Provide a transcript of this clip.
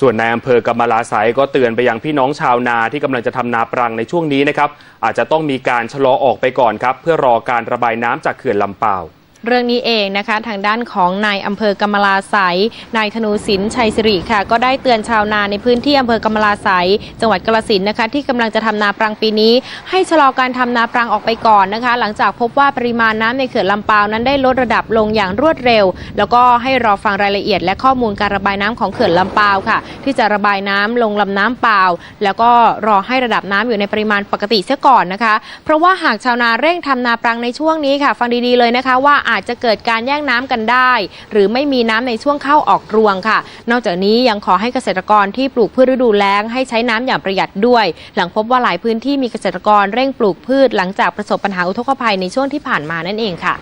ส่วนนายอำเภอกำมะลาสายก็เตือนไปยังพี่น้องชาวนาที่กำลังจะทำนาปรังในช่วงนี้นะครับ อาจจะต้องมีการชะลอออกไปก่อนครับ เพื่อรอการระบายน้ำจากเขื่อนลำเปา เรื่องนี้เองนะคะทางด้านของนายอำเภอกำมะลาไสยนายธนูศิลปชัยสิริค่ะ ก็ได้เตือนชาวนาในพื้นที่อำเภอกำมะลาไสยจังหวัดกาฬสินนะคะ ที่กำลังจะทำนาปรังปีนี้ ให้ชะลอการทำนาปรังออกไปก่อนนะคะ หลังจากพบว่าปริมาณน้ำในเขื่อนลำปาวนั้นได้ลดระดับลงอย่างรวดเร็ว แล้วก็ให้รอฟังรายละเอียด และข้อมูลการระบายน้ำของเขื่อนลำปาวค่ะ ที่จะระบายน้ำลงลำน้ำเปล่าแล้วก็รอให้ระดับน้ำอยู่ในปริมาณปกติเสียก่อนนะคะ เพราะว่าหากชาวนาเร่งทำนาปรังในช่วงนี้ค่ะ ฟังดีๆเลยนะคะว่าอาจจะเกิดการแย่งน้ำกันได้ หรือไม่มีน้ำในช่วงเข้าออกรวงค่ะ นอกจากนี้ยังขอให้เกษตรกรที่ปลูกพืชฤดูแล้ง ให้ใช้น้ำอย่างประหยัดด้วย หลังพบว่าหลายพื้นที่มีเกษตรกรเร่งปลูกพืช หลังจากประสบปัญหาอุทกภัยในช่วงที่ผ่านมานั่นเองค่ะ